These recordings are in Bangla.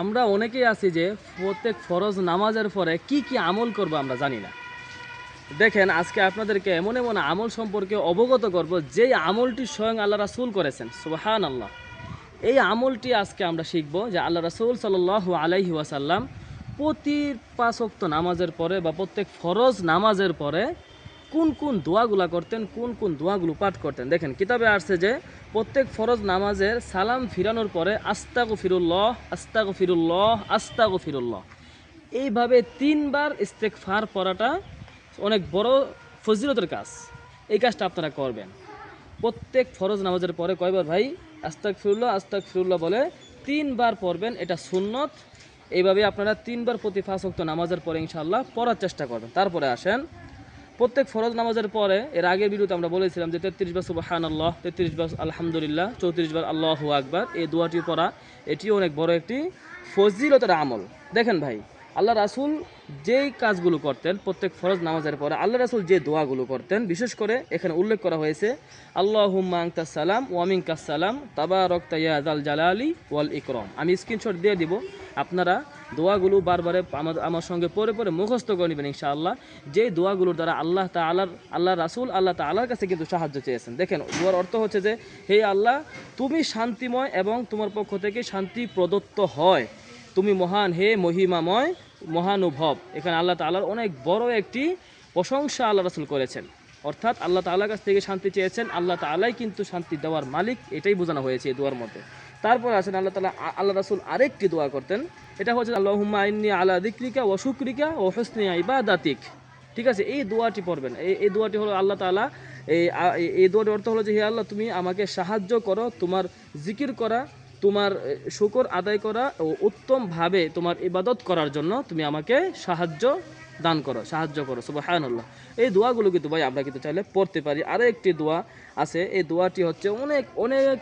আমরা অনেকেই আছি যে প্রত্যেক ফরজ নামাজের পরে কি কি আমল করব আমরা জানি না। দেখেন, আজকে আপনাদেরকে এমন এমন আমল সম্পর্কে অবগত করব, যেই আমলটি স্বয়ং আল্লাহ রাসুল করেছেন সুবাহান আল্লাহ এই আমলটি আজকে আমরা শিখব যে আল্লাহ রাসুল সাল্লাহ আলাইহি ওয়াসাল্লাম প্রতি পাঁচক্ত নামাজের পরে বা প্রত্যেক ফরজ নামাজের পরে কোন কোন দোয়াগুলা করতেন, কোন কোন দোয়াগুলো পাঠ করতেন? দেখেন, কিতাবে আসছে যে প্রত্যেক ফরজ নামাজের সালাম ফিরানোর পরে আস্তাগো ফিরুল্লাহ আস্তাগো ফিরুল্লাহ আস্তাগো ফিরুল্লাহ এইভাবে তিনবার ইস্তেকফার পড়াটা অনেক বড় ফজিলতের কাজ। এই কাজটা আপনারা করবেন। প্রত্যেক ফরজ নামাজের পরে কয়বার ভাই? আস্তাক ফিরুল্লাহ আস্তাক ফিরুল্লাহ বলে তিনবার পড়বেন, এটা সুন্নত। এইভাবে আপনারা তিনবার প্রতি ফাঁসক্ত নামাজের পরে ইনশাল্লাহ পড়ার চেষ্টা করবেন। তারপরে আসেন প্রত্যেক ফরজ নামাজের পরে, এর আগের বিরুদ্ধে আমরা বলেছিলাম যে তেত্রিশ বার সুবাহান আল্লাহ তেত্রিশ বার আলহামদুলিল্লাহ, চৌত্রিশ বার আল্লাহ আকবার, এই দোয়াটি পড়া, এটিও অনেক বড় একটি ফজিলতের আমল। দেখেন ভাই, আল্লাহ রাসুল যেই কাজগুলো করতেন প্রত্যেক ফরজ নামাজের পরে, আল্লাহ রাসুল যে দোয়াগুলো করতেন, বিশেষ করে এখানে উল্লেখ করা হয়েছে আল্লাহ হুম্মাংতা সালাম ওয়ামিং কাসালাম তাবা রক্তাইয়াদ আল জালালি ওয়াল ইকরম। আমি স্ক্রিনশট দিয়ে দিব আপনারা দোয়াগুলো বারবারে আমার আমার সঙ্গে পরে পরে মুখস্থ করে নেবেন ইনশাআল্লাহ। যেই দোয়াগুলোর দ্বারা আল্লাহ তালার আল্লাহ রাসুল আল্লাহ তালার কাছে কিন্তু সাহায্য চেয়েছেন। দেখেন, দোয়ার অর্থ হচ্ছে যে, হে আল্লাহ, তুমি শান্তিময় এবং তোমার পক্ষ থেকে শান্তি প্রদত্ত হয়। তুমি মহান, হে মহিমাময়, মহানুভব। এখানে আল্লাহ তালার অনেক বড় একটি প্রশংসা আল্লাহ রাসুল করেছেন। অর্থাৎ আল্লাহ তাআলার কাছ থেকে শান্তি চেয়েছেন। আল্লাহ তাআলাই কিন্তু শান্তি দেওয়ার মালিক। এটাই বোঝানো হয়েছে এই দোয়ার মধ্যে। তারপর আসেন আল্লাহ তালা আল্লাহ রাসুল আরেকটি দোয়া করতেন। এটা হচ্ছে আল্লাহ আইনি আল্লাহ দিক্রিকা ও শুক্রিকা ও বা ইবাদাতিক। ঠিক আছে, এই দোয়াটি পড়বেন। এই এই দোয়াটি হলো আল্লাহ তালা এই- এই দোয়াটির অর্থ হলো যে, হে আল্লাহ, তুমি আমাকে সাহায্য করো, তোমার জিকির করা তোমার এ, শুকর আদায় করা ও উত্তমভাবে তোমার ইবাদত করার জন্য তুমি আমাকে সাহায্য দান করো সাহায্য করো সুবহানাল্লাহ। এই দোয়াগুলো কিন্তু ভাই আমরা কিন্তু চাইলে পড়তে পারি। আরও একটি দোয়া আছে এই দোয়াটি হচ্ছে অনেক অনেক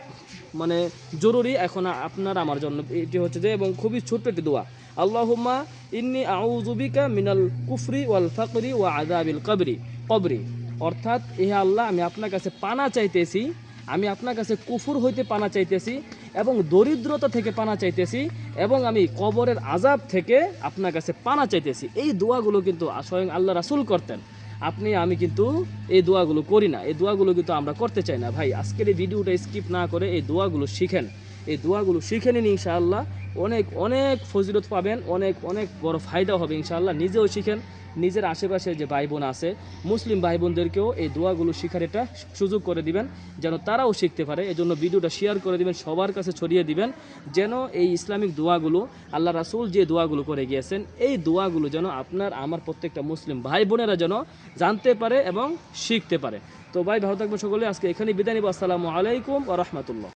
মানে জরুরি এখন আপনার আমার জন্য। এটি হচ্ছে যে এবং খুবই ছোট্ট একটি দোয়া। আল্লাহুম্মা ইন্নি আউযুবিকা মিনাল কুফরি ওয়াল ফাকরি ওয়া আযাবিল কবরি। কবরি। অর্থাৎ ইহে আল্লাহ আমি আপনার কাছে পানা চাইতেছি আমি আপনার কাছে কুফুর হইতে পানা চাইতেছি এবং দরিদ্রতা থেকে পানা চাইতেছি এবং আমি কবরের আজাব থেকে আপনার কাছে পানা চাইতেছি। এই দোয়াগুলো কিন্তু স্বয়ং আল্লাহ রাসুল করতেন। আপনি, আমি কিন্তু এই দোয়াগুলো করি না। এই দোয়াগুলো কিন্তু আমরা করতে চাই না। ভাই, আজকের এই ভিডিওটা স্কিপ না করে এই দোয়াগুলো শিখেন। এই দোয়াগুলো শিখে নিন ইনশাআল্লাহ। অনেক অনেক ফজিলত পাবেন, অনেক অনেক বড় ফায়দা হবে, ইনশাআল্লাহ। নিজেও শিখেন, নিজের আশেপাশে যে ভাই বোন আছে, মুসলিম ভাই বোনদেরকেও এই দোয়াগুলো শিখার একটা সুযোগ করে দিবেন, যেন তারাও শিখতে পারে। এজন্য ভিডিওটা শেয়ার করে দিবেন, সবার কাছে ছড়িয়ে দিবেন, যেন এই ইসলামিক দোয়াগুলো, আল্লাহ রাসুল যে দোয়াগুলো করে গিয়েছেন, এই দোয়াগুলো যেন আপনার, আমার প্রত্যেকটা মুসলিম ভাই বোনেরা যেন জানতে পারে এবং শিখতে পারে। তো ভাই, ভালো থাকবেন সকলে। আজকে এখানেই বিদায় নিব। আসসালামু আলাইকুম ওয়া রাহমাতুল্লাহ।